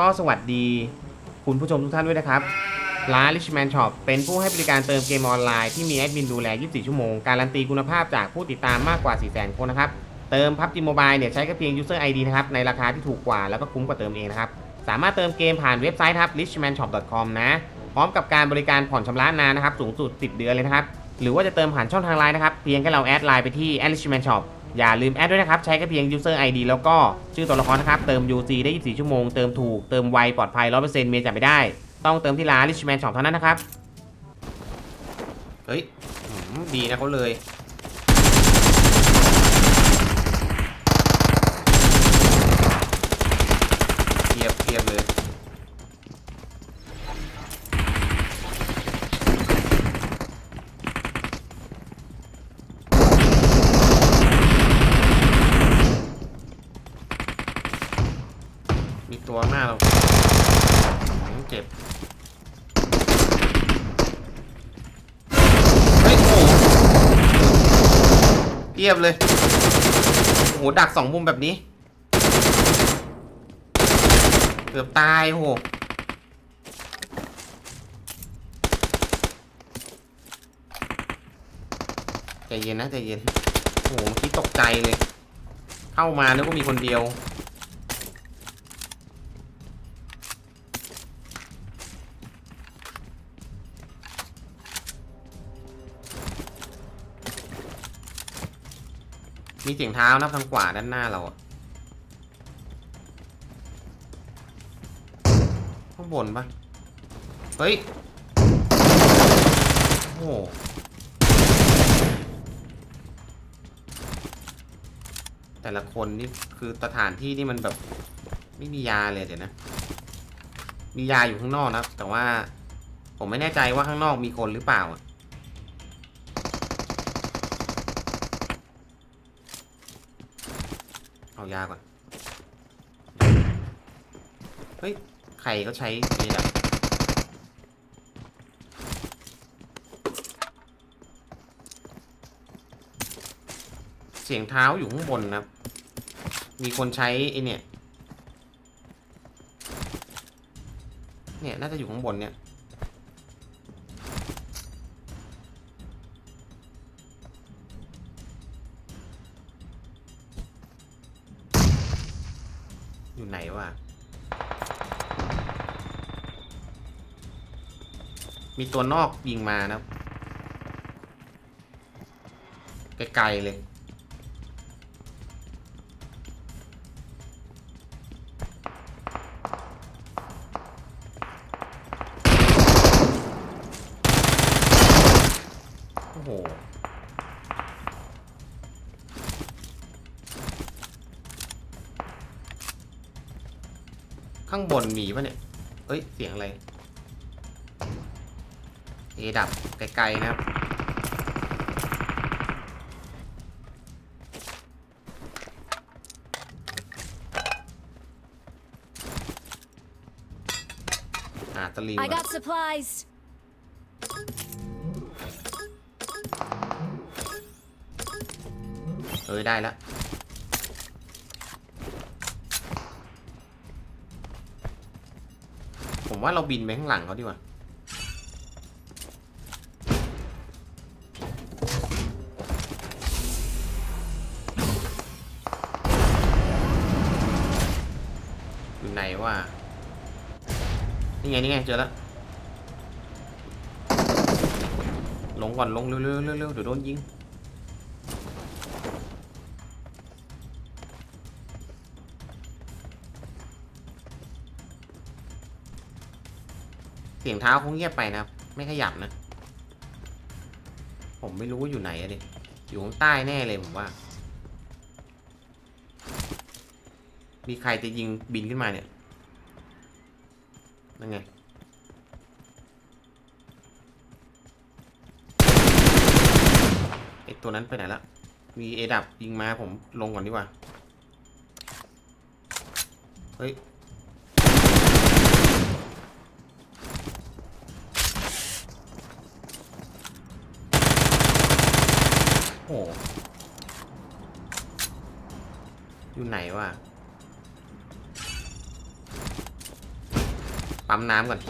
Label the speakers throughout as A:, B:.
A: ก็สวัสดีคุณผู้ชมทุกท่านด้วยนะครับ ร้าน Richman Shop เป็นผู้ให้บริการเติมเกมออนไลน์ที่มีแอดมินดูแล 24 ชั่วโมง การันตีคุณภาพจากผู้ติดตามมากกว่า 400,000 คนนะครับ เติม PUBG Mobile เนี่ยใช้แค่เพียง User ID นะครับ ในราคาที่ถูกกว่าแล้วก็คุ้มกว่าเติมเองนะครับ สามารถเติมเกมผ่านเว็บไซต์ครับ richmanshop.com นะ พร้อมกับการบริการผ่อนชำระนานนะครับ สูงสุด 10 เดือนเลยนะครับ หรือว่าจะเติมผ่านช่องทางไลน์นะครับ เพียงแค่เราแอดไลน์ไปที่ richman shop อย่าลืมแอดด้วยนะครับ ใช้แค่เพียง user ID แล้วก็ชื่อตัวละครนะครับ เติม UC ได้ 24 ชั่วโมง เติมถูก เติมไว ปลอดภัย 100%เมย์จับไม่ได้ ต้องเติมที่ร้าน richman shop เท่านั้นนะครับ เฮ้ย ดีนะเขาเลย เทียบเทียบเลย มี ตัวหน้าเราหืมเจ็บเฮ้ยโอ้โหเทียบเลย โอ้โห ดักสองมุมแบบนี้ เกือบตายโหใจเย็นนะใจเย็น โอ้โหเมื่อกี้ตกใจเลย เข้ามานึกว่ามีคนเดียว มีเสียงเท้านะทางขวาด้านหน้าเราอะข้างบนปะเฮ้ย โอ้แต่ละคนนี่คือสถานที่นี่มันแบบ ไม่มียาเลยเดี๋ยวนะ มียาอยู่ข้างนอกนะแต่ว่า ผมไม่แน่ใจว่าข้างนอกมีคนหรือเปล่าอะ เอายาก่อน เฮ้ย ใครก็ใช้นี่แบบเสียงเท้าอยู่ข้างบนนะครับมีคนใช้ไอเนี่ย เนี่ย น่าจะอยู่ข้างบนเนี่ย มีตัวนอกยิงมานะไกลๆเลย โอ้โห ข้างบนมีปะเนี่ย เอ้ย เสียงอะไร เอดับไกลๆนะครับหาตะลี
B: I
A: ก่อน
B: got supplies.
A: เอ้ยได้แล้วผมว่าเราบินไปข้างหลังเขาดีกว่า นี่ไงนี่ไงเจอแล้วลงก่อนลงเร็วๆเร็วๆเดี๋ยวโดนยิงเสียงเท้าคงเงียบไปนะครับ ไม่ขยับนะ ผมไม่รู้ว่าอยู่ไหนอะดิอยู่ข้างใต้แน่เลยผมว่า มีใครจะยิงบินขึ้นมาเนี่ย นั่นไงไอตัวนั้นไปไหนละ มีเอดับยิงมาผมลงก่อนดีกว่า เฮ้ยโหอยู่ไหนวะ ปั๊มน้ำก่อน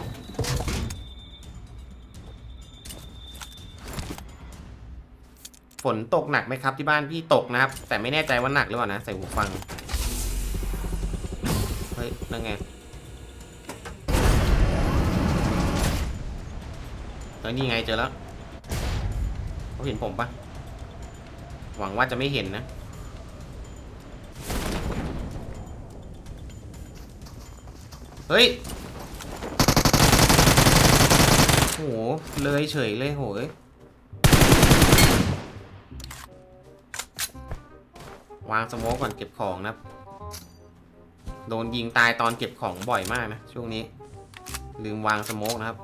A: ฝนตกหนักไหมครับ ที่บ้านพี่ตกนะครับ แต่ไม่แน่ใจว่าหนักหรือเปล่านะ ใส่หูฟัง เฮ้ยนั่นไงเฮ้ยนี่ไงเจอแล้วเขาเห็นผมปะหวังว่าจะไม่เห็นนะเฮ้ย โห เลยเฉยเลยโหยวางสโมกก่อนเก็บของนะครับโดนยิงตายตอนเก็บของบ่อยมากนะ ช่วงนี้ ลืมวางสโมกนะครับ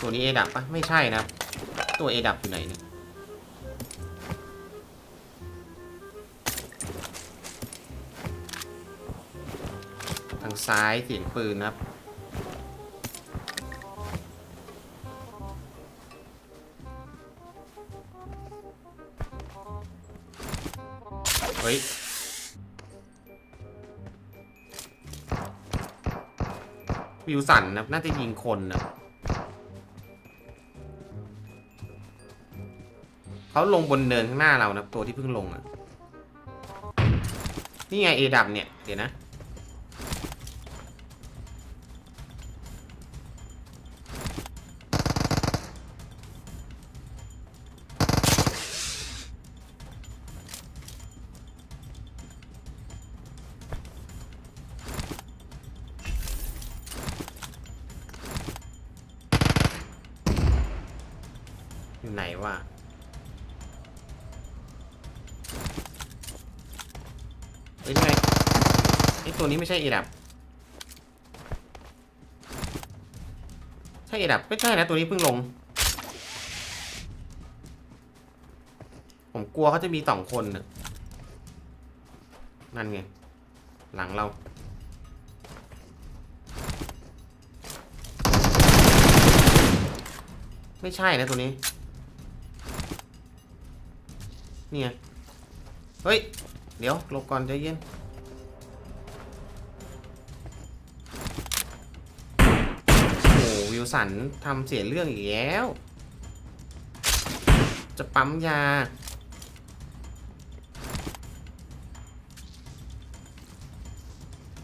A: ตัวนี้เอดับปะไม่ใช่นะครับตัวเอดับอยู่ไหนเนี่ยทางซ้ายเสียงปืนนะครับ ฮ้ยวิวสันนะน่าจะยิงคนนะเขาลงบนเนินข้างหน้าเรานะตัวที่เพิ่งลงอะ นี่ไงเอดับเนี่ย เดี๋ยวนะ ไอตัวนี้ไม่ใช่เอดับใช่เอดับไม่ใช่นะตัวนี้เพิ่งลง ผมกลัวเขาจะมีสองคนน่ะนั่นไง หลังเราไม่ใช่นะตัวนี้ เนี่ย เฮ้ย เดี๋ยวหลบก่อนใจเย็น สันทำเสียเรื่องอีกแล้ว จะปั๊มยา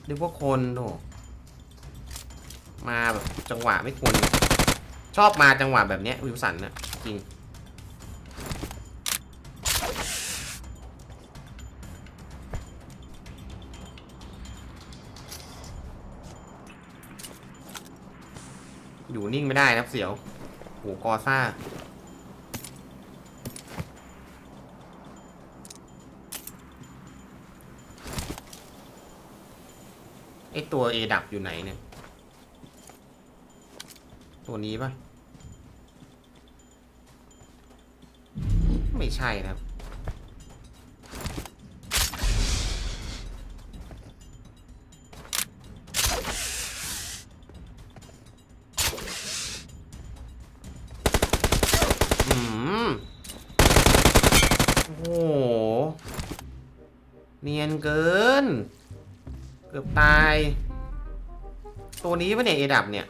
A: เรียกว่าคนโถมาแบบจังหวะไม่ควร ชอบมาจังหวะแบบเนี้ยวิวสันน่ะจริง อยู่นิ่งไม่ได้นะเสียวโหกอซ่า ไอตัวเอดับอยู่ไหนเนี่ย ตัวนี้ปะไม่ใช่นะครับ ยนเกิน เกือบตาย ตัวนี้ปะเนี่ยเอดับเนี่ย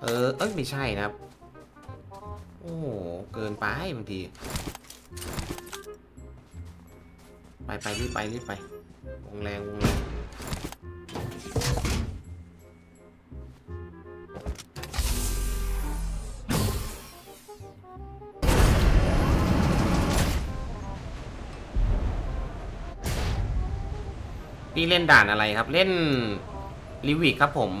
A: เออ เอ้ย ไม่ใช่นะครับ โอ้โห เกินไปบางที ไปไปรีบไปรีบไป วงแรงวงแรง พี่เล่นด่านอะไรครับ เล่นลิวิกครับผม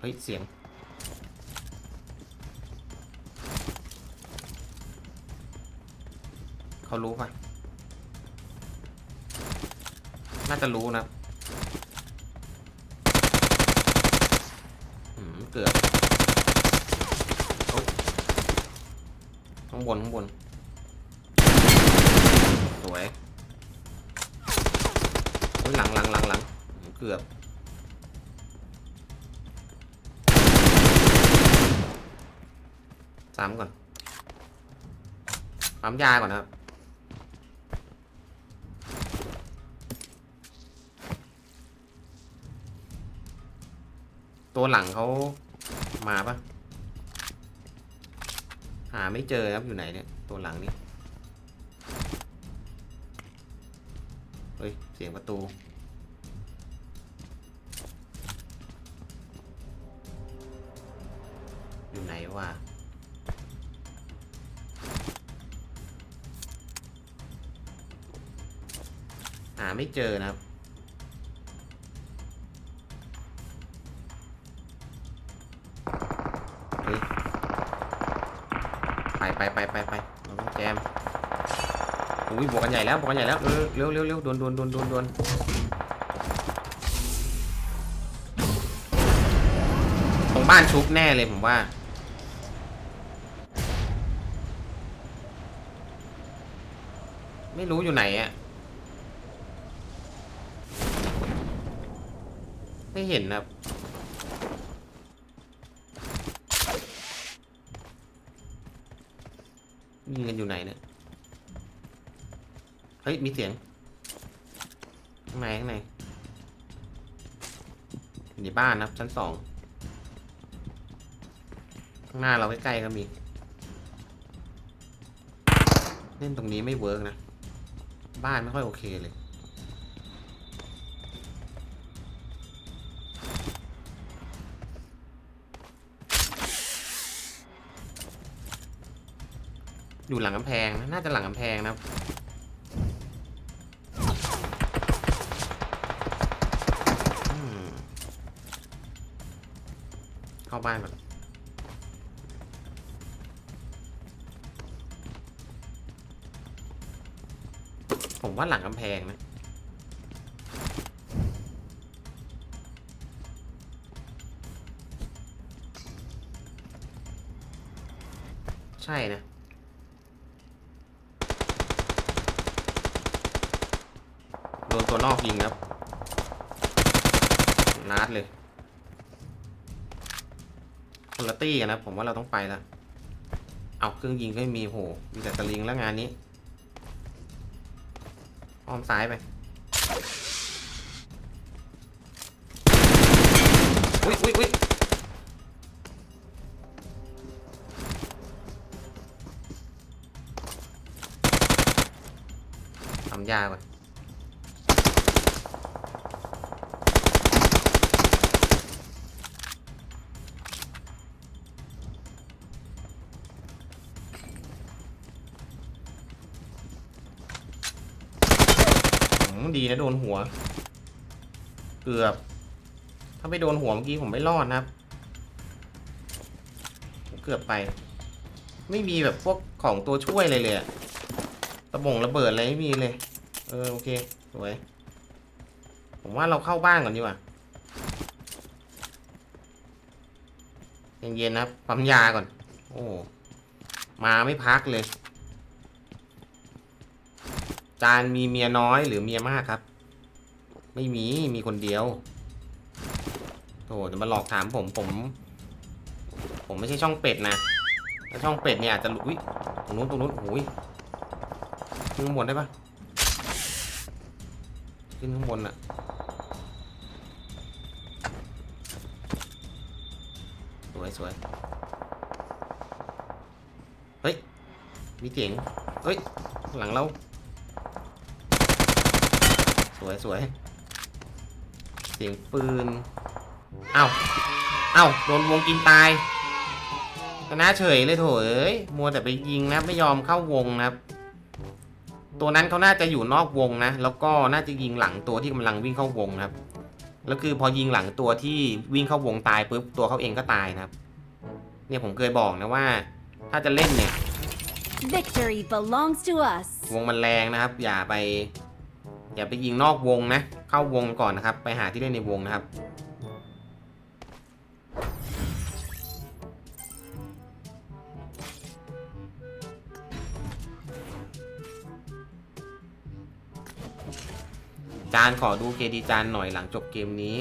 A: เฮ้ย เสียง เขารู้ปะน่าจะรู้นะ เกิดข้างบนข้างบน สวยโอ้ยหลังหลังหลังหลังเกือบสามก่อนสามยาก่อนนะครับ ตัวหลังเขามาปะหาไม่เจอครับอยู่ไหนเนี่ย ตัวหลังนี่เฮ้ย เสียงประตู อยู่ไหนวะหาไม่เจอนะครับ ไปไปไปไปไปเราต้องแจมอุ้ยบวกกันใหญ่แล้วบวกกันใหญ่แล้วเออเร็วเร็วเร็วดวนดวนดวนดวนดวนตรงบ้านชุบแน่เลยผมว่าไม่รู้อยู่ไหนอะไม่เห็นนะครับ ยิงกันอยู่ไหนเนี่ย เฮ้ย มีเสียง ข้างในข้างในอยู่ในบ้านนะครับชั้นสอง ข้างหน้าเราใกล้ๆก็มี เล่นตรงนี้ไม่เวิร์กนะ บ้านไม่ค่อยโอเคเลย อยู่หลังกำแพงนะน่าจะหลังกำแพงนะครับเข้าบ้านก่อนผมว่าหลังกำแพงนะใช่นะ โด นตัวนอกยิงครับนัดเลยคนละตี้นะผมว่าเราต้องไปล้วเอาเครื่องยิงก็ไม่มีโหมีแต่สลิงแล้วงานนี้อ้อมซ้ายไปอุ้ยอุ้ยอุ้ยทำยาก่อน นะโดนหัว เกือบ ถ้าไปโดนหัวเมื่อกี้ผมไม่รอดนะครับ เกือบไป ไม่มีแบบพวกของตัวช่วยอะไรเลยอะระบงระเบิดอะไรไม่มีเลย เออโอเคสวย ผมว่าเราเข้าบ้านก่อนดีกว่าเย็นๆนะครับปั๊มยาก่อน โอ้ มาไม่พักเลย จานมีเมียน้อยหรือเมียมากครับ ไม่มีมีคนเดียวโธ่จะมาหลอกถามผมผม ผมไม่ใช่ช่องเป็ดนะถ้าช่องเป็ดเนี่ยอาจจะหลุดอุ๊ยตรงนู้นตรงนู้นโอ้ยขึ้นข้างบนได้ปะขึ้นข้างบนอะสวยสวยเฮ้ยมีเสียงเฮ้ยหลังเรา สวยสวยเสียงปืนเอ้าเอ้าโดนวงกินตายชนะเฉยเลยโถเอ้ยมัวแต่ไปยิงนะไม่ยอมเข้าวงนะครับ ตัวนั้นเขาน่าจะอยู่นอกวงนะ แล้วก็น่าจะยิงหลังตัวที่กำลังวิ่งเข้าวงนะครับ แล้วคือพอยิงหลังตัวที่วิ่งเข้าวงตายปุ๊บตัวเขาเองก็ตายนะครับ เนี่ยผมเคยบอกนะว่า ถ้าจะเล่นเนี่ย
B: Victory belongs to us.
A: วงมันแรงนะครับ อย่าไป อย่าไปยิงนอกวงนะ เข้าวงก่อนนะครับ ไปหาที่เล่นในวงนะครับ จานขอดูเคดีจานหน่อยหลังจบเกมนี้